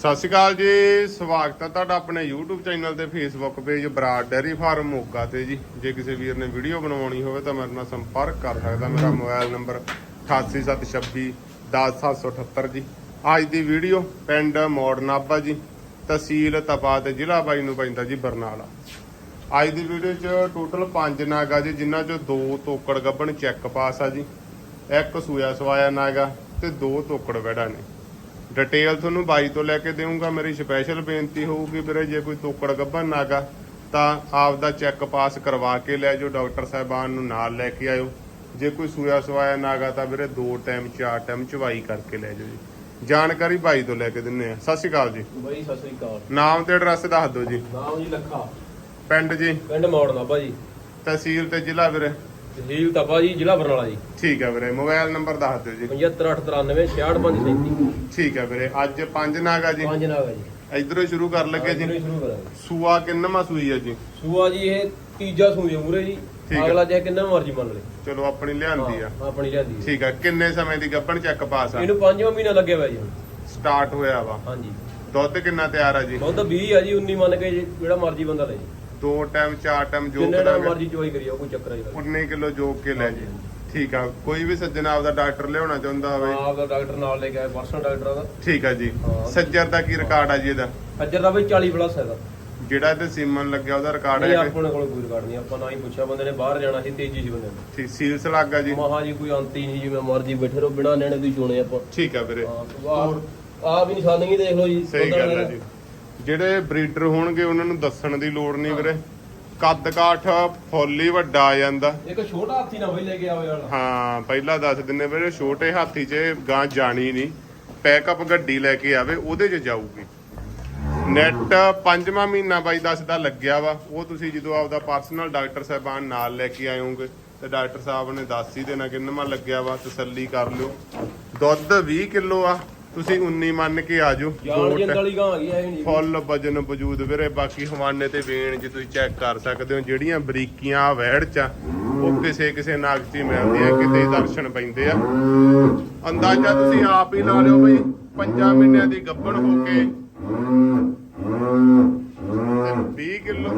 ਸਤਿ ਸ਼੍ਰੀ ਅਕਾਲ ਜੀ, ਸਵਾਗਤ ਹੈ ਤੁਹਾਡਾ ਆਪਣੇ YouTube ਚੈਨਲ ਤੇ, Facebook page Brar dairy farm Moga ਤੇ ਜੀ। ਜੇ ਕਿਸੇ ਵੀਰ ਨੇ ਵੀਡੀਓ ਬਣਵਾਉਣੀ ਹੋਵੇ ਤਾਂ ਮੇਰੇ ਨਾਲ ਸੰਪਰਕ ਕਰ ਸਕਦਾ। ਮੇਰਾ ਮੋਬਾਈਲ ਨੰਬਰ 8876 10778 ਜੀ। ਅੱਜ ਦੀ ਵੀਡੀਓ ਪਿੰਡ ਮੋੜ ਨਾਭਾ ਜੀ, ਤਹਿਸੀਲ ਤਪਾ ਤੇ ਜ਼ਿਲ੍ਹਾ ਬਾਈ ਨੂੰ ਪੈਂਦਾ ਜੀ ਬਰਨਾਲਾ। ਅੱਜ ਦੀ ਵੀਡੀਓ 'ਚ ਟੋਟਲ 5 ਨਾਗ ਆ ਜੀ, ਜਿਨ੍ਹਾਂ 'ਚੋਂ ਦੋ ਤੋਕੜ ਗੱਬਣ ਚੈੱਕ ਪਾਸ ਆ ਜੀ। ਇੱਕ ਸੂਇਆ ਸਵਾਇਆ ਨਾਗਾ ਤੇ ਦੋ ਤੋਕੜ ਵੜਾ ਨੇ। ਡਿਟੇਲ ਤੁਹਾਨੂੰ ਬਾਈ ਤੋਂ ਲੈ ਕੇ ਦੇਵਾਂਗਾ ਮੇਰੀ ਸਪੈਸ਼ਲ ਬੇਨਤੀ ਹੋਊਗੀ ਵੀਰੇ ਜੇ ਕੋਈ ਤੋਕੜ ਗੱਭਣ ਨਾਗਾ ਤਾਂ ਆਪ ਦਾ ਚੈੱਕ ਪਾਸ ਕਰਵਾ ਕੇ ਲੈ ਜਾਓ ਡਾਕਟਰ ਸਾਹਿਬਾਨ ਨੂੰ ਨਾਲ ਲੈ ਕੇ ਆਇਓ। ਜੇ ਕੋਈ ਸੂਆ ਸਵਾਇਆ ਨਾਗਾ ਤਾਂ ਵੀਰੇ ਦੋ ਟਾਈਮ ਚਾਰ ਟਾਈਮ ਚਵਾਈ ਕਰਕੇ ਲੈ ਜਾਓ ਜੀ। ਜਾਣਕਾਰੀ ਬਾਈ ਤੋਂ ਲੈ ਕੇ ਦਿੰਨੇ ਆ। ਸਤਿ ਸ਼੍ਰੀ ਅਕਾਲ ਜੀ। ਬਾਈ ਸਤਿ ਸ੍ਰੀ ਅਕਾਲ। ਨਾਮ ਤੇ ਐਡਰੈਸ ਦੱਸ ਦਿਓ ਜੀ। ਨਾਮ ਜੀ ਲੱਖਾ। ਪਿੰਡ ਜੀ। ਪਿੰਡ ਮੌੜ ਨਾਭਾ ਜੀ। ਤਹਿਸੀਲ ਤੇ ਜ਼ਿਲ੍ਹਾ ਵੀਰੇ। ਤਹਿਸੀਲ ਤਪਾ ਜੀ ਜ਼ਿਲ੍ਹਾ ਬਰਨਾਲਾ ਜੀ। ਠੀਕ ਹੈ ਵੀਰੇ ਮੋਬਾਈਲ ਨੰਬਰ ਦੱਸ ਦਿਓ ਜੀ। 7593 6537 ਠੀਕ ਹੈ ਵੀਰੇ ਅੱਜ ਪੰਜ ਨਾਗਾ ਜੀ। ਪੰਜ ਨਾਗ ਜੀ। ਇਧਰੋਂ ਸ਼ੁਰੂ ਕਰ ਲੱਗੇ ਜੀ। ਹੀ ਸ਼ੁਰੂ ਕਰਾਂਗੇ। ਸੂਆ ਕਿੰਨਵਾਂ ਸੂਈ ਹੈ ਜੀ? ਸੂਆ ਜੀ ਇਹ ਤੀਜਾ ਸੂਏ ਮੂਰੇ ਜੀ। ਅਗਲਾ ਚਾਹੇ ਕਿੰਨਾ ਮਰਜ਼ੀ ਮੰਨ ਲੈ। ਚਲੋ ਆਪਣੀ ਲਿਆਂਦੀ ਆ। ਆਪਣੀ ਲਿਆਂਦੀ। ਠੀਕ ਆ ਕਿੰਨੇ ਸਮੇਂ ਦੀ ਗੱਭਣ ਚੈੱਕ ਪਾਸ ਆ? ਇਹਨੂੰ ਪੰਜਵਾਂ ਮਹੀਨਾ ਲੱਗਿਆ ਹੋਇਆ ਜੀ। ਸਟਾਰਟ ਹੋਇਆ ਵਾ। ਹਾਂਜੀ। ਦੁੱਧ ਕਿੰਨਾ ਤਿਆਰ ਆ ਜੀ? ਦੁੱਧ 20 ਆ ਜੀ 19 ਮੰਨ ਕੇ ਜੀ, ਜਿਹੜਾ ਮਰਜ਼ੀ ਬੰਦਾ ਲੈ ਜੀ। ਦੋ ਟਾਈਮ ਚਾਰ ਟਾਈਮ ਜੋ ਜਿੰਨੇ ਟਾਈਮ ਕਰਾਂਗੇ। ਮਰਜ਼ੀ ਚੋਈ ਕਰੀ ਜਾਓ ਕੋਈ ਚੱਕਰ ਨਹੀਂ 19 ਕਿਲੋ ਜੋਗ ਕੇ ਲੈ ਜੀ। ਠੀਕ ਆ ਕੋਈ ਵੀ ਸੱਜਣ ਆਪਦਾ ਡਾਕਟਰ ਲਿਆਉਣਾ ਚਾਹੁੰਦਾ ਹੋਵੇ। ਆਪ ਦਾ ਡਾਕਟਰ ਨਾਲ ਲੈ ਕੇ ਆਏ ਪਰਸਨਲ ਡਾਕਟਰ ਦਾ ਠੀਕ ਆ ਜੀ। ਹਾਂ। ਸੱਜਰ ਦਾ ਕੀ ਰਿਕਾਰਡ ਆ ਜੀ ਇਹਦਾ? ਖੱਜਰ ਦਾ ਬਈ 40 ਪਲੱਸ ਹੈਗਾ ਜਿਹੜਾ ਇਹਦੇ ਸੀਮਨ ਲੱਗਿਆ ਉਹਦਾ ਰਿਕਾਰਡ ਨਹੀਂ ਹੈ ਆਪਣੇ ਕੋਲ ਕੋਈ ਰਿਕਾਰਡ ਨਹੀਂ ਆਪਾਂ ਨਾ ਹੀ ਪੁੱਛਿਆ ਬੰਦੇ ਨੇ ਬਾਹਰ ਜਾਣਾ ਸੀ ਤੇਜ਼ੀ ਸੀ ਬੰਦੇ ਨੇ। ਠੀਕ ਸੀਲਸ ਲੱਗਾ ਜੀ। ਮਹਾ ਜੀ ਕੋਈ ਅੰਤ ਹੀ ਨਹੀਂ ਜਿਵੇਂ ਮਰਜ਼ੀ ਬੈਠੇ ਰਹੋ ਬਿਨਾ ਲੈਣੇ ਦੀ ਚੋਣੇ ਆਪਾਂ। ਠੀਕ ਆ ਵੀਰੇ। ਆ ਵੀ ਨਿਸ਼ਾਨੀ ਦੇਖ ਲਓ ਜੀ ਸਹੀ ਗੱਲ ਹੈ ਜੀ। ਜਿਹੜੇ ਬਰੀਡਰ ਹੋਣਗੇ ਉਹਨਾਂ ਨੂੰ ਦੱਸਣ ਦੀ ਲੋੜ ਨਹੀਂ ਵੀਰੇ। ਕੱਦ ਕਾਠ ਫੁੱਲ ਵੱਡਾ ਆ ਜਾਂਦਾ। ਇੱਕ ਛੋਟਾ ਹਾਥੀ ਨਾ ਬਈ ਲੈ ਕੇ ਆਵੇ ਵਾਲਾ ਹਾਂ ਪਹਿਲਾਂ ਦੱਸ ਦਿੰਨੇ ਵੀਰੇ ਛੋਟੇ ਹਾਥੀ 'ਚ ਗਾਂ ਜਾਣੀ ਨਹੀਂ ਪੈਕਅਪ ਗੱਡੀ ਲੈ ਕੇ ਆਵੇ ਉਹਦੇ 'ਚ ਜਾਊਗੀ। ਨੈਟ ਪੰਜਵਾਂ ਮਹੀਨਾ ਬਾਈ ਦੱਸਦਾ ਲੱਗਿਆ ਵਾ ਉਹ ਤੁਸੀਂ ਜਦੋਂ ਆਪਦਾ ਪਰਸਨਲ ਡਾਕਟਰ ਸਾਹਿਬਾਨ ਨਾਲ ਲੈ ਕੇ ਆਇਓਗੇ ਤੇ ਡਾਕਟਰ ਸਾਹਿਬ ਨੇ ਦੱਸ ਹੀ ਦੇਣਾ ਕਿੰਨਵਾਂ ਲੱਗਿਆ ਵਾ ਤਸੱਲੀ ਕਰ ਲਿਓ। ਦੁੱਧ 20 ਕਿਲੋ ਆ ਤੁਸੀਂ 19 ਮੰਨ ਕੇ ਆ ਜਾਓ ਜਾਨ ਜਿੰਦ ਵਾਲੀ ਗਾਂ ਆ ਗਈ ਐ ਨਹੀਂ। ਫੁੱਲ ਵਜਨ ਵਜੂਦ ਵੀਰੇ ਬਾਕੀ ਹਵਾਨੇ ਤੇ ਵੇਣ ਜੇ ਤੁਸੀਂ ਚੈੱਕ ਕਰ ਸਕਦੇ ਹੋ ਜਿਹੜੀਆਂ ਬਰੀਕੀਆਂ ਵਹਿੜ ਚ ਉਹ ਕਿਸੇ ਕਿਸੇ ਨਾਗ 'ਚ ਹੀ ਮਿਲਦੀਆਂ ਕਿਤੇ ਦਰਸ਼ਨ ਪੈਂਦੇ ਆ। ਅੰਦਾਜ਼ਾ ਤੁਸੀਂ ਆਪ ਹੀ ਲਾ ਲਿਓ ਬਈ ਪੰਜਾਂ ਮਹੀਨਿਆਂ ਦੀ ਗੱਭਣ ਹੋ ਕੇ। ਤੇ 20 ਕਿਲੋ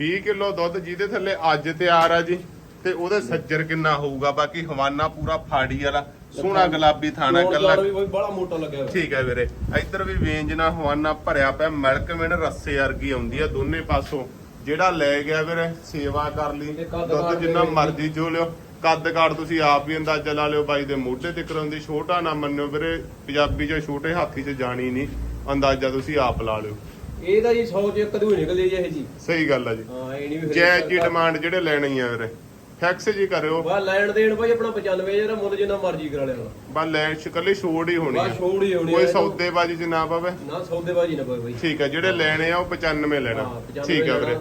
20 ਕਿਲੋ ਦੁੱਧ ਜਿਹਦੇ ਥੱਲੇ ਅੱਜ ਤਿਆਰ ਆ ਜੀ ਤੇ ਉਹਦੇ ਸੱਜਰ ਕਿੰਨਾ ਹੋਊਗਾ? ਬਾਕੀ ਹਵਾਨਾ ਪੂਰਾ ਫਾੜੀ ਵਾਲਾ। ਸੋਹਣਾ ਗੁਲਾਬੀ ਥਾਣਾ ਕੱਲਾ ਵੀ ਬੜਾ ਮੋਟਾ ਲੱਗਿਆ ਹੋਇਆ। ਠੀਕ ਹੈ ਵੀਰੇ। ਇੱਧਰ ਵੀ ਵੇਂਜ ਨਾਲ ਹਵਾਨਾ ਭਰਿਆ ਪਿਆ ਮਿਲਕ ਮਿਣ ਰੱਸੇ ਵਰਗੀ ਆਉਂਦੀ ਆ ਦੋਨੇ ਪਾਸੋਂ। ਜਿਹੜਾ ਲੈ ਗਿਆ ਵੀਰੇ ਸੇਵਾ ਕਰ ਲਈ। ਤੇ ਕੱਦ ਦੁੱਧ ਜਿੰਨਾ ਦੇ- ਮਰਜ਼ੀ ਚੋ ਲਿਓ। ਕੱਦ ਕਾਠ ਤੁਸੀਂ ਆਪ ਹੀ ਅੰਦਾਜ਼ਾ ਲਾ ਲਿਓ ਬਾਈ ਦੇ ਮੋਢੇ ਤੇ ਕਰਾਉਂਦੀ ਛੋਟਾ ਨਾ ਮੰਨਿਓ ਵੀਰੇ। ਪੰਜਾਬੀ ਚ ਛੋਟੇ ਹਾਥੀ ਚ ਜਾਣੀ ਨਹੀਂ। ਅੰਦਾਜ਼ਾ ਤੁਸੀਂ ਆਪ ਲਾ ਲਿਓ। ਇਹ ਤਾਂ ਜੀ 100 ਚ ਇੱਕ ਦੂਈ ਨਿਕਲਦੀ ਜੀ ਇਹ ਜੀ। ਸਹੀ ਗੱਲ ਆ ਜੀ। ਹਾਂ ਇਹ ਨਹੀਂ ਵੀ ਜੈ ਜੀ ਡਿਮਾਂਡ ਜਿਹੜੇ ਲੈਣੀ ਆ ਵੀਰੇ। ਫਿਕਸ ਜੀ ਕਰਿਓ। ਬਾ ਲੈਣ ਦੇਣ ਭਾਈ ਆਪਣਾ 95 ਜਿਹੜਾ ਮੁੱਲ ਜਿੰਨਾ ਮਰਜ਼ੀ ਕਰਾ ਲੈਣ ਚ ਕੱਲੀ ਛੋੜ ਹੀ ਹੋਣੀ ਬਾ ਆ। ਛੋੜ ਹੀ ਹੋਣੀ ਕੋਈ। ਸੌਦੇਬਾਜੀ ਚ ਨਾ ਪਵੇ। ਨਾ ਸੌਦੇਬਾਜੀ ਨਾ ਕੋਈ ਬਈ। ਠੀਕ ਹੈ ਜਿਹੜੇ ਲੈਣੇ ਆ ਉਹ 95 ਲੈਣਾ। ਹਾਂ, 95 ਠੀਕ ਹੈ ਵੀਰੇ।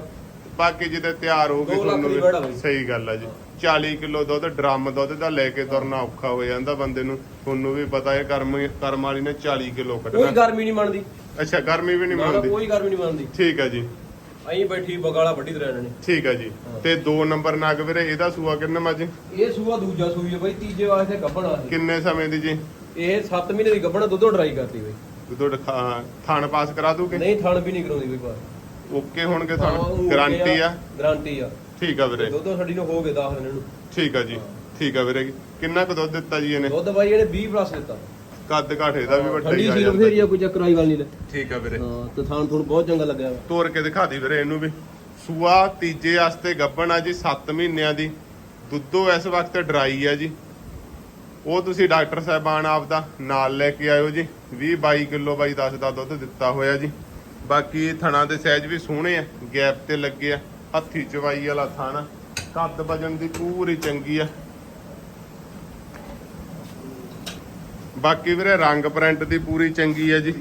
ਬਾਕੀ ਜਿਹਦੇ ਤਿਆਰ ਦੋ ਲੱਖ ਤੁਹਾਨੂੰ ਦੀ ਵੀ-। ਸਹੀ ਗੱਲ ਆ ਜੀ। 40 ਕਿਲੋ ਦੁੱਧ ਡਰਮ ਦੁੱਧ ਦਾ ਲੈ ਕੇ ਤੁਰਨਾ ਔਖਾ ਹੋ ਜਾਂਦਾ ਬੰਦੇ ਨੂੰ। ਤੁਹਾਨੂੰ ਵੀ ਪਤਾ ਹੈ ਕਰਮ ਕਰਮ ਵਾਲੀ ਨੇ 40 ਕਿਲੋ ਕੋਈ ਕੱਢਣਾ। ਗਰਮੀ ਨਹੀਂ ਮੰਨਦੀ ਅੱਛਾ ਗਰਮੀ ਵੀ ਨਹੀਂ ਨਾ ਨਾ ਮਿਲਦੀ ਕੋਈ ਗਰਮੀ ਨਹੀਂ ਮੰਨਦੀ ਠੀਕ ਹੈ ਜੀ। ਅਹੀਂ ਬੈਠੀ ਬਗਾਲਾ ਵੱਡੀ ਤਰ੍ਹਾਂ ਇਹਨਾਂ ਨੇ ਠੀਕ ਹੈ ਜੀ। ਤੇ 2 ਨੰਬਰ ਨਗ ਵੀਰੇ ਇਹਦਾ ਸੂਆ ਕਿੰਨਾ ਮਾ ਜੀ ਇਹ ਸੂਆ ਦੂਜਾ ਸੂਈ ਹੈ ਬਈ ਤੀਜੇ ਵਾਸਤੇ ਗੱਭਣਾ ਕਿੰਨੇ ਸਮੇਂ ਦੀ ਜੀ? ਇਹ 7 ਮਹੀਨੇ ਦੀ ਗੱਭਣਾ ਦੁੱਧੋਂ ਡਰਾਈ ਕਰਤੀ ਬਈ। ਦੁੱਧ ਥਣ ਪਾਸ ਕਰਾ ਦੂਗੇ ਨਹੀਂ ਥਣ ਵੀ ਨਹੀਂ ਕਰਾਉਂਦੀ ਬਈ ਬਾਹਰ। ਓਕੇ ਹੋਣਗੇ ਥਣ? ਗਾਰੰਟੀ ਆ? ਗਾਰੰਟੀ ਆ। ਠੀਕ ਆ ਵੀਰੇ। ਦੁੱਧ ਸਾਡੀ ਨੂੰ ਹੋ ਗਏ 10 ਦਿਨ ਨੂੰ ਠੀਕ ਆ ਜੀ ਠੀਕ ਆ ਵੀਰੇ। ਕਿੰਨਾ ਕੁ ਦੁੱਧ ਦਿੱਤਾ ਜੀ ਇਹਨੇ? ਦੁੱਧ ਬਾਈ ਇਹਨੇ 20 ਪਲੱਸ ਦਿੱਤਾ। ਕੱਦ ਕਾਠੇ ਦਾ ਵੀ ਵੱਡਾ ਹੀ ਠੰਡੀ ਆ ਸੀ ਜਾਂਦਾ। ਬਥੇਰੀ ਆ ਕੋਈ ਚੱਕਰ ਆਈ ਵਾਲੀ ਲੈ। ਠੀਕ ਆ ਵੀਰੇ। ਹਾਂ ਤੇ ਥਾਣ ਬਹੁਤ ਚੰਗਾ ਲੱਗਿਆ ਵਾ। ਕੇ ਦਿਖਾ ਦੀ ਵੀਰੇ ਇਹਨੂੰ ਵੀ। ਸੂਆ ਤੀਜੇ ਵਾਸਤੇ ਗੱਭਣ ਆ ਜੀ 7 ਮਹੀਨਿਆਂ ਦੀ। ਦੁੱਧੋ ਇਸ ਵਕਤ ਡਰਾਈ ਆ ਜੀ। ਉਹ ਤੁਸੀਂ ਡਾਕਟਰ ਸਾਹਿਬਾਨ ਆਪ ਦਾ ਨਾਲ ਲੈ ਕੇ ਆਇਓ ਜੀ। 20 22 ਕਿਲੋ ਬਾਈ 10 ਦਾ ਦੁੱਧ ਦਿੱਤਾ ਹੋਇਆ ਜੀ। ਬਾਕੀ ਥਣਾ ਦੇ ਸਾਈਜ਼ ਵੀ ਸੋਹਣੇ ਆ ਗੈਪ ਤੇ ਲੱਗੇ ਆ। ਹੱਥੀ ਚਵਾਈ ਵਾਲਾ ਥਾਣਾ। ਕੱਦ ਵਜਨ ਦੀ ਪੂਰੀ ਚੰਗੀ ਆ। ਬਾਕੀ ਵੀਰੇ ਰੰਗ ਪ੍ਰਿੰਟ ਦੀ ਪੂਰੀ ਚੰਗੀ ਹੈ ਜੀ।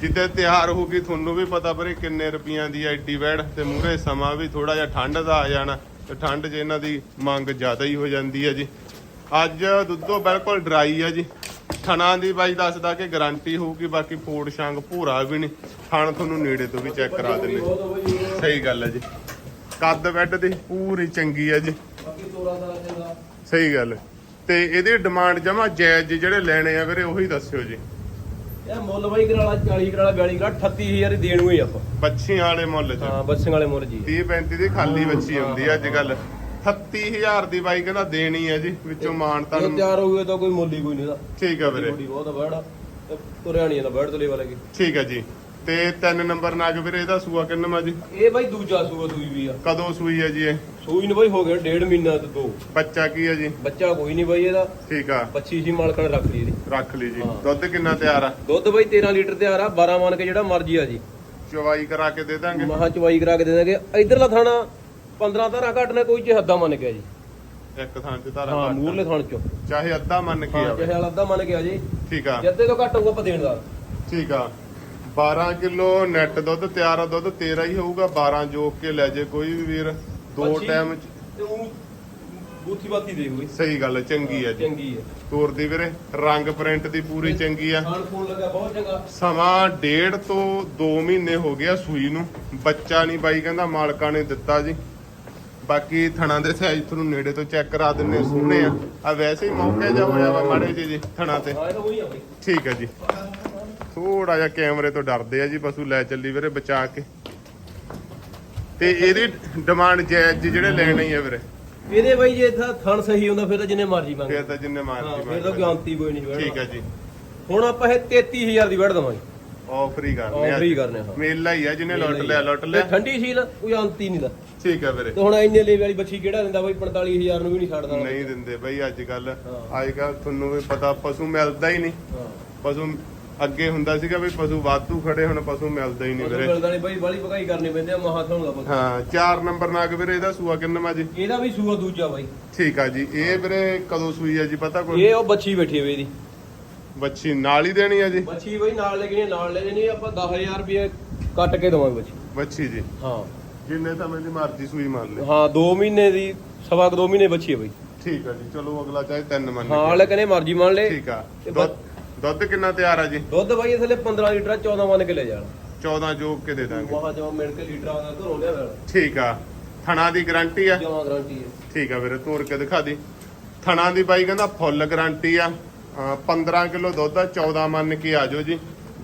ਜਿੱਦੇ ਤਿਆਰ ਹੋਊਗੀ ਤੁਹਾਨੂੰ ਵੀ ਪਤਾ ਵੀਰੇ ਕਿੰਨੇ ਰੁਪਈਆਂ ਦੀ ਐਡੀ ਵੈੜ ਤੇ ਮੂਰੇ ਸਮਾਂ ਵੀ ਥੋੜਾ ਜਿਹਾ ਠੰਡ ਦਾ ਆ ਜਾਣਾ ਤੇ ਠੰਡ 'ਚ ਇਹਨਾਂ ਦੀ ਮੰਗ ਜ਼ਿਆਦਾ ਹੀ ਹੋ ਜਾਂਦੀ ਹੈ ਜੀ। ਅੱਜ ਦੁੱਧੋ ਬਿਲਕੁਲ ਡਰਾਈ ਹੈ ਜੀ। ਥਣਾ ਦੀ ਬਾਈ ਦੱਸਦਾ ਕਿ ਗਾਰੰਟੀ ਹੋਊਗੀ, ਬਾਕੀ ਫੋੜ ਸ਼ੰਗ ਭੂਰਾ ਵੀ ਨਹੀਂ। ਥਣ ਤੁਹਾਨੂੰ ਨੇੜੇ ਤੋਂ ਵੀ ਚੈੱਕ ਕਰਾ ਦਿੰਦੇ। ਸਹੀ ਗੱਲ ਹੈ ਜੀ। ਕੱਦ ਵੈਡ ਦੀ ਪੂਰੀ ਚੰਗੀ ਹੈ ਜੀ। ਸਹੀ ਗੱਲ ਹੈ। ਤੇ ਇਹਦੀ ਡਿਮਾਂਡ ਜਮਾ ਜਾਇਜ਼ ਜਿਹੜੇ ਲੈਣੇ ਆ ਵੀਰੇ ਉਹੀ ਦੱਸਿਓ ਜੀ। ਇਹ ਮੁੱਲ ਬਾਈ ਕਰਾਲਾ 40 ਕਰਾਲਾ 42 ਕਰਾਲਾ 38000 ਦੀ ਦੇਣ ਨੂੰ ਹੀ ਆਪਾਂ। ਬੱਚੀਆਂ ਵਾਲੇ ਮੁੱਲ ਚ। ਹਾਂ ਬੱਸਿਆਂ ਵਾਲੇ ਮੁੱਲ ਜੀ। 30 35 ਦੀ ਖਾਲੀ ਬੱਚੀ ਹੁੰਦੀ ਆ ਅੱਜ ਕੱਲ। 38000 ਦੀ ਬਾਈ ਕਹਿੰਦਾ ਦੇਣੀ ਹੈ ਜੀ ਵਿੱਚੋਂ ਮਾਨ ਇਹ ਤੁਹਾਨੂੰ ਤਿਆਰ ਹੋ ਤਾਂ ਕੋਈ ਮੁੱਲ ਹੀ ਕੋਈ ਨਹੀਂ ਦਾ ਠੀਕ ਆ ਵੀਰੇ। ਬਹੁਤ ਬੈੜ। ਤੇ ਤੁਰਿਆ ਨਹੀਂ ਜਾਂਦਾ ਬੈੜ ਤੋਂ ਲੈਵਾ ਲੱਗੇ ਠੀਕ ਆ ਜੀ। ਤੇ ਤਿੰਨ ਨੰਬਰ ਨਾਗ ਵੀਰੇ ਇਹਦਾ ਸੂਆ ਕਿੰਨਾ ਜੀ? ਇਹ ਬਾਈ ਦੂਜਾ ਸੂਆ ਦੂਈ ਵੀ ਆ। ਕਦੋਂ ਸੂਈ ਹੈ ਜੀ ਇਹ? ਸੂਈ ਨੂੰ ਬਾਈ ਹੋ ਗਿਆ ਡੇਢ ਮਹੀਨਾ ਤੇ ਦੋ। ਬੱਚਾ ਕੀ ਹੈ ਜੀ? ਬੱਚਾ ਕੋਈ ਨਹੀਂ ਬਾਈ ਇਹਦਾ। ਠੀਕ ਆ। 25 ਸੀ ਮਾਲਕਣ ਰੱਖ ਲਈ ਇਹਦੀ। ਰੱਖ ਲਈ ਜੀ। ਦੁੱਧ ਕਿੰਨਾ ਤਿਆਰ ਆ? ਦੁੱਧ ਬਾਈ 13 ਲੀਟਰ ਤਿਆਰ ਆ 12 ਮੰਨ ਕੇ ਜਿਹੜਾ ਮਰਜ਼ੀ ਆ ਜੀ। ਚਵਾਈ ਕਰਾ ਕੇ ਦੇ ਦਾਂਗੇ। ਮਹਾ ਚਵਾਈ ਕਰਾ ਕੇ ਦੇ ਦਾਂਗੇ। ਇਧਰਲਾ ਥਾਣਾ 15 ਧਾਰਾਂ ਘੱਟ ਨੇ ਕੋਈ ਚ ਹੱਦਾਂ ਮੰਨ ਕੇ ਆ ਜੀ। ਇੱਕ ਥਾਂ ਚ ਧਾਰਾ ਹਾਂ। ਮੂਰਲੇ ਥਾਣ ਚੋਂ। ਚਾਹੇ ਅੱਧਾ ਮੰਨ ਕੇ ਆਵੇ। ਚਾਹੇ ਅੱਧਾ ਮੰਨ ਕੇ ਆ ਜੀ। ਠੀਕ ਆ। ਜੱਦੇ ਤੋਂ ਘੱਟ ਹੋਊਗਾ ਆਪਾਂ ਦੇਣ ਦਾ। ਠੀਕ ਆ। 12 ਕਿਲੋ ਨੈਟ ਦੁੱਧ ਤਿਆਰ ਆ ਦੁੱਧ 13 ਹੀ ਹੋਊਗਾ 12 ਜੋਕ ਕੇ ਲੈ ਜੇ ਕੋਈ ਵੀ ਵੀਰ। ਦੋ ਟਾਈਮ ਚ। ਤੇ ਉਹ ਬੂਥੀ ਬਾਤੀ ਦੇ ਹੋਈ। ਸਹੀ ਗੱਲ ਹੈ, ਚੰਗੀ ਆ ਜੀ। ਚੰਗੀ ਹੈ। ਤੋਰਦੀ ਵੀਰੇ ਰੰਗ ਪ੍ਰਿੰਟ ਦੀ ਪੂਰੀ ਚੰਗੀ ਆ। ਖਾਣ ਖੂਣ ਲੱਗਾ ਬਹੁਤ ਚੰਗਾ। ਸਮਾਂ ਡੇਢ ਤੋਂ 2 ਮਹੀਨੇ ਹੋ ਗਿਆ ਸੂਈ ਨੂੰ। ਬੱਚਾ ਨਹੀਂ ਬਾਈ ਕਹਿੰਦਾ ਮਾਲਕਾਂ ਨੇ ਦਿੱਤਾ ਜੀ। ਬਾਕੀ ਥਣਾ ਦੇ ਸਾਈਜ਼ ਤੁਹਾਨੂੰ ਨੇੜੇ ਤੋਂ ਚੈੱਕ ਕਰਾ ਦਿੰਨੇ ਸੋਹਣੇ ਆ। ਆ ਵੈਸੇ ਹੀ ਮੌਕੇ ਜਾ ਹੋਇਆ ਵਾ ਮਾੜੇ ਜੀ ਥਣਾ ਤੇ। ਹਾਂ ਇਹ ਤਾਂ ਉਹੀ ਆ ਬਾਈ। ਠੀਕ ਹੈ ਜੀ। ਥੋੜਾ ਜਿਹਾ ਕੈਮਰੇ ਤੋਂ ਡਰਦੇ ਆ ਜੀ ਪਸ਼ੂ ਲੈ ਚੱਲੀ ਵੀਰੇ ਬਚਾ ਕੇ। ਤੇ ਇਹਦੀ ਡਿਮਾਂਡ ਜਾਇਜ਼ ਜੀ ਜਿਹੜੇ ਲੈਣੇ ਹੀ ਆ ਵੀਰੇ। ਇਹਦੇ ਬਾਈ ਜੇ ਥਾ ਥਣ ਸਹੀ ਹੁੰਦਾ ਫਿਰ ਤਾਂ ਜਿੰਨੇ ਮਰਜ਼ੀ ਮੰਗ ਫੇਰ ਤਾਂ ਜਿੰਨੇ ਹਾਂ ਮਾਰਦੀ ਫਿਰ ਤਾਂ ਅੰਤੀ ਕੋਈ ਨਹੀਂ ਠੀਕ ਹੈ ਜੀ। ਹੁਣ ਆਪਾਂ ਇਹ 33000 ਦੀ ਵੜ ਦਵਾਂਗੇ। ਆਫਰ ਹੀ ਕਰਨੇ ਆਫਰ ਹੀ ਕਰਨੇ ਹਾਂ। ਮੇਲਾ ਹੀ ਆ ਜਿਹਨੇ ਲੁੱਟ ਲਿਆ ਲੁੱਟ ਤੇ ਲਿਆ। ਠੰਡੀ ਸੀ ਨਾ ਕੋਈ ਅੰਤ ਨਹੀਂ ਦਾ। ਠੀਕ ਹੈ ਵੀਰੇ। ਤੇ ਹੁਣ ਇੰਨੇ ਲੇਵੇ ਵਾਲੀ ਬੱਚੀ ਕਿਹੜਾ ਦਿੰਦਾ ਬਾਈ? 45000 ਨੂੰ ਵੀ ਨਹੀਂ ਛੱਡਦਾ ਨਹੀਂ ਦਿੰਦੇ ਬਈ ਅੱਜ ਕੱਲ। ਅੱਜ ਕੱਲ ਤੁਹਾਨੂੰ ਵੀ ਪਤਾ ਪਸ਼ੂ ਮਿਲਦਾ ਹੀ ਨਹੀਂ। ਪਸ਼ੂ ਅੱਗੇ ਹੁੰਦਾ ਸੀਗਾ ਵੀ ਪਸ਼ੂ ਵਾਧੂ ਖੜੇ ਹੁਣ ਪਸ਼ੂ ਮਿਲਦਾ ਹੀ ਨਹੀਂ ਵੀਰੇ। ਮਿਲਦਾ ਨਹੀਂ ਬਾਈ ਬਾਲੀ ਪਕਾਈ ਕਰਨੀ ਪੈਂਦੀ ਆ ਮਹਾ ਤੁਹਾਨੂੰ ਦਾ ਪਤਾ ਹਾਂ ਚਾਰ ਨੰਬਰ ਨਾਗ ਵੀਰੇ ਇਹਦਾ ਸੂਆ ਕਿੰਨਾ ਜੀ? ਇਹਦਾ ਵੀ ਸੂਆ ਦੂਜਾ ਬਾਈ। ਠੀਕ ਆ ਜੀ ਇਹ ਵੀਰੇ ਕਦੋਂ ਸੂਈ ਆ ਜੀ ਪਤਾ ਕੋਈ? ਇਹ ਉਹ ਬੱਚੀ ਬੈਠੀ ਹੋਈ ਇਹਦੀ। ਬੱਚੀ ਨਾਲ ਹੀ ਦੇਣੀ ਆ ਜੀ? ਬੱਚੀ ਬਾਈ ਨਾਲ ਲੈ ਕੇ ਨਾਲ ਲੈ ਜਾਣੀ ਆਪਾਂ 10000 ਰੁਪਏ ਕੱਟ ਕੇ ਦਵਾਂਗੇ ਬੱਚੀ ਬੱਚੀ ਜੀ। ਹਾਂ। ਜਿੰਨੇ ਸਮੇਂ ਦੀ ਮਰਜ਼ੀ ਸੂਈ ਮੰਨ ਲੈ। ਹਾਂ 2 ਮਹੀਨੇ ਦੀ ਸਵਾ 2 ਮਹੀਨੇ ਬੱਚੀ ਹੈ ਬਾਈ। ਠੀਕ ਆ ਜੀ ਚਲੋ ਅਗਲਾ ਚਾਹੇ ਤਿੰਨ ਮੰਨ ਹਾਂ ਕੇ। ਵਾਲੇ ਕਹਿੰਦੇ ਮਰਜ਼ੀ ਮੰਨ ਲੈ। ਠੀਕ ਆ। ਤੇ ਦੁੱਧ ਦੁੱਧ ਕਿੰਨਾ ਤਿਆਰ ਆ ਜੀ? ਦੁੱਧ ਬਾਈ ਥੱਲੇ 15 ਲੀਟਰ ਆ, 14 ਮੰਨ ਕੇ ਲੈ ਜਾਣਾ 14 ਜੋਗ ਕੇ ਦੇ ਦਾਂਗੇ। ਮਹਾ ਜਮਾ ਮਿਲ ਕੇ ਲੀਟਰ ਆਉਂਦਾ ਘਰੋਂ ਲਿਆ ਵੇਲਾ ਠੀਕ ਆ। ਥਣਾ ਦੀ ਗਾਰੰਟੀ ਆ? ਜਮਾ ਗਾਰੰਟੀ ਹੈ ਠੀਕ ਆ ਵੀਰੇ ਤੋੜ ਕੇ ਦਿਖਾ ਦੀ। ਥਣਾ ਦੀ ਬਾਈ ਕਹਿੰਦਾ ਫੁੱਲ ਗਾਰੰਟੀ ਆ। ਅਹ 15 ਕਿਲੋ ਦੁੱਧ ਆ 14 ਮੰਨ ਕੇ ਆ ਜਾਓ ਜੀ।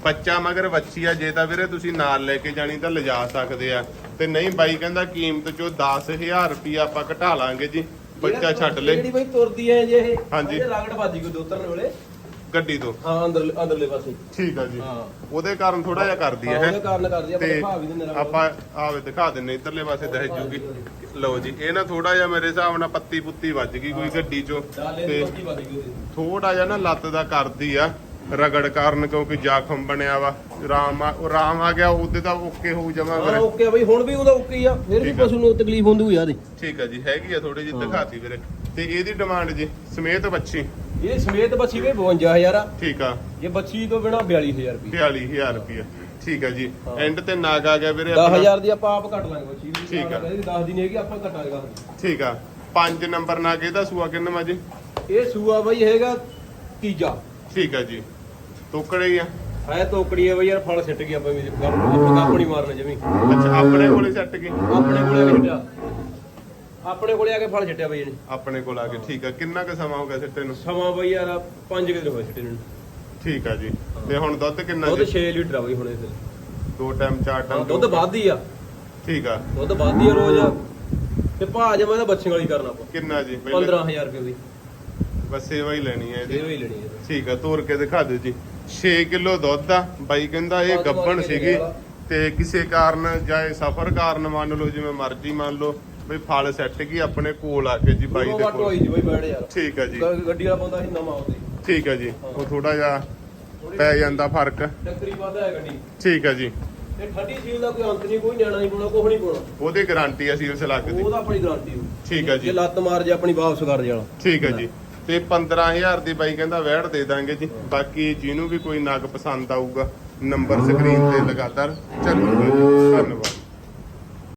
ਬੱਚਾ ਮਗਰ ਬੱਚੀ ਆ ਜੇ ਤਾਂ ਵੀਰੇ ਤੁਸੀਂ ਨਾਲ ਲੈ ਕੇ ਜਾਣੀ ਤਾਂ ਲਿਜਾ ਸਕਦੇ ਆ। ਤੇ ਨਹੀਂ ਬਾਈ ਕਹਿੰਦਾ ਕੀਮਤ ਚੋਂ 10000 ਰੁਪਿਆ ਆਪਾਂ ਘਟਾ ਲਾਂਗੇ ਜੀ। ਬੱਚਾ ਛੱਡ ਲੈ। ਜਿਹੜੀ ਬਾਈ ਤੁਰਦੀ ਹੈ ਜੇ ਇਹ ਹਾਂਜੀ। ਰਗੜ ਵੱਜ ਗਈ ਦੋ ਤਰਨ ਵੇਲੇ। ਗੱਡੀ ਤੋਂ। ਹਾਂ ਅੰਦਰ ਅੰਦਰਲੇ ਪਾਸੇ। ਠੀਕ ਆ ਜੀ। ਹਾਂ। ਉਹਦੇ ਕਾਰਨ ਥੋੜਾ ਜਿਹਾ ਕਰਦੀ ਹੈ ਹਾਂ, ਉਹਦੇ। ਕਾਰਨ ਕਰਦੀ ਆ, ਆਪਾਂ ਤੇ ਵੀ ਦਿੰਦੇ ਨਾਲ। ਆਪਾਂ ਆਵੇ ਦਿਖਾ ਦਿੰਨੇ ਇਧਰਲੇ ਪਾਸੇ ਦਹਿ ਜੂਗੀ। ਲਓ ਜੀ ਇਹ ਨਾ ਥੋੜਾ ਜਿਹਾ ਮੇਰੇ ਹਿਸਾਬ ਨਾਲ ਪੱਤੀ ਪੁੱਤੀ ਵੱਜ ਗਈ ਕੋਈ ਗੱਡੀ ਚੋਂ। ਡਾਲੇ ਦੀ ਤੇ ਪੱਤੀ ਵੱਜ ਗਈ ਉਹਦੀ। ਥੋੜਾ ਜਿਹਾ ਨਾ ਲੱਤ ਦਾ ਕਰਦੀ ਆ। ਰਗੜ ਕਾਰਨ ਕਿਉਂਕਿ ਜ਼ਖਮ ਬਣਿਆ ਵਾ। ਰਾਮ ਆ ਉਹ ਰਾਮ ਆ ਗਿਆ ਉਹਦੇ ਤਾਂ ਓਕੇ ਹੋਊ ਜਮਾ ਹਾਂ ਓਕੇ ਆ ਬਾਈ ਹੁਣ ਵੀ ਉਹਦਾ ਓਕੇ ਹੀ ਆ ਫਿਰ ਵੀ ਠੀਕ ਆ। ਪਸ਼ੂ ਨੂੰ ਤਕਲੀਫ ਹੁੰਦੀ ਆ ਇਹਦੀ ਠੀਕ ਆ ਜੀ ਹੈਗੀ ਆ ਥੋੜੀ ਜਿਹੀ। ਦਿਖਾਤੀ ਵੀਰੇ। ਤੇ ਇਹਦੀ ਡਿਮਾਂਡ ਜੀ ਸਮੇਤ ਬੱਚੀ? ਇਹ ਸਮੇਤ ਬੱਚੀ ਵੀ 52000 ਆ। ਠੀਕ ਆ। ਇਹ ਬੱਚੀ ਤੋਂ ਬਿਨਾ 42000 ਰੁਪਏ 42000 ਰੁਪਿਆ ਠੀਕ ਆ ਜੀ। ਹਾਂ। ਐਂਡ ਤੇ ਨਾਗ ਆ ਗਿਆ ਵੀਰੇ ਆਪਣਾ। 10000 ਦੀ ਆਪਾਂ ਆਪ ਕੱਟ ਲਾਂਗੇ ਬੱਚੀ ਵੀ ਠੀਕ ਆ। 10 ਦੀ ਨਹੀਂ ਹੈਗੀ ਆਪਾਂ ਕੱਟਾਂਗੇ ਠੀਕ ਆ। 5 ਨੰਬਰ ਨਾਗ ਇਹਦਾ ਸੂਆ ਕਿੰਨਾ ਜੀ? ਇਹ ਸੂਆ ਬਾਈ ਹੈਗਾ ਤੀਜਾ। ਠੀਕ ਆ ਜੀ। ਟੋਕੜੇ ਹੀ ਆ। ਹੈ ਤੋਕੜੀ ਹੈ ਬਈ ਯਾਰ ਫਲ ਸਿੱਟ ਗਿਆ ਆਪਾਂ ਵੀ ਆਪਾਂ ਕਾਪਣੀ ਮਾਰਨਾ ਜਮੀ। ਅੱਛਾ ਆਪਣੇ ਕੋਲੇ ਸੈੱਟ ਗਏ। ਆਪਣੇ ਕੋਲੇ ਆ ਕੇ ਆਪਣੇ ਕੋਲੇ ਆ ਕੇ ਫਲ ਛੱਡਿਆ ਬਈ ਇਹਨੇ। ਆਪਣੇ ਕੋਲ ਆ ਕੇ ਠੀਕ ਆ। ਕਿੰਨਾ ਕੁ ਸਮਾਂ ਹੋ ਗਿਆ ਸਿੱਟੇ ਨੂੰ? ਸਮਾਂ ਬਈ ਯਾਰ 5 ਦਿਨ ਹੋਏ ਛੱਡੇ ਨੂੰ। ਠੀਕ ਆ ਜੀ। ਤੇ ਹੁਣ ਦੁੱਧ ਕਿੰਨਾ ਦੁੱਧ ਜੀ? 6 ਲੀਟਰ ਆ ਬਈ ਹੁਣ ਇਹਦੇ। ਦੋ ਟਾਈਮ ਚਾਰ ਹਾਂ ਟਾਈਮ ਦੁੱਧ ਵੱਧਦੀ ਆ। ਠੀਕ ਆ। ਦੁੱਧ ਵੱਧਦੀ ਆ ਰੋਜ਼। ਤੇ ਭਾਜ ਮੈਂ ਤਾਂ ਬੱਚਿਆਂ ਵਾਲੀ ਕਰਨਾ ਆਪਾਂ। ਕਿੰਨਾ ਜੀ? ਪਹਿਲੇ 15000 ਰੁਪਏ ਦੀ ਬਸ ਸੇਵਾ ਹੀ ਲੈਣੀ ਹੈ ਇਹਦੀ। ਇਹ ਹੀ ਲੈਣੀ ਹੈ। ਠੀਕ ਆ ਤੋਰ ਕੇ ਦਿਖਾ ਦਿਓ ਜੀ। 6 ਕਿਲੋ ਦੁੱਧ ਆ। ਬਾਈ ਕਹਿੰਦਾ ਇਹ ਗੱਬਣ ਕੇ ਸੀਗੀ। ਤੇ ਕਿਸੇ ਕਾਰਨ ਜਾਏ ਸਫਰ ਕਾਰਨ ਮੰਨ ਲਓ ਜਿਵੇਂ ਮਰਜ਼ੀ ਮੰਨ ਲਓ ਬਈ ਫਲ ਸੈੱਟ ਗਈ ਆਪਣੇ ਕੋਲ ਆ ਕੇ ਜੀ ਬਾਈ ਦੇ ਕੋਲ। ਹੋਈ ਸੀ ਬਈ ਬੈਠ ਯਾਰ। ਠੀਕ ਆ ਜੀ। ਗੱਡੀ ਵਾਲਾ ਬੰਦਾ ਸੀ ਨਵਾਂ ਉਹਦੇ। ਠੀਕ ਆ ਜੀ। ਉਹ ਥੋੜਾ ਜਿਹਾ ਪੈ ਜਾਂਦਾ ਫ਼ਰਕ। ਟੱਕਰੀ ਵੱਧ ਹੈ ਗੱਡੀ। ਠੀਕ ਆ ਜੀ। ਤੇ ਠੰਡੀ ਸੀਲ ਦਾ ਕੋਈ ਅੰਤ ਨਹੀਂ ਕੋਈ ਨਿਆਣਾ ਨਹੀਂ ਪਾਉਣਾ ਕੁਛ ਨਹੀਂ ਪਾਉਣਾ। ਉਹਦੀ ਗਾਰੰਟੀ ਆ ਸੀਲਸ ਲੱਗਦੀ ਉਹਦਾ ਆਪਣੀ ਗਾਰੰਟੀ ਠੀਕ ਆ ਜੇ। ਜੀ ਲੱਤ ਮਾਰ ਜੇ ਆਪਣੀ ਵਾਪਸ ਕਰ ਜਾਣਾ ਠੀਕ ਹੈ ਜੀ। ਤੇ 15000 ਦੀ ਬਾਈ ਕਹਿੰਦਾ ਵੈੜ ਦੇ ਦਾਂਗੇ ਜੀ। ਬਾਕੀ ਜਿਹਨੂੰ ਵੀ ਕੋਈ ਨਗ ਪਸੰਦ ਆਊਗਾ ਨੰਬਰ ਸਕਰੀਨ ਤੇ ਲਗਾਤਾਰ ਚੱਲੂਗਾ ਜੀ। ਧੰਨਵਾਦ।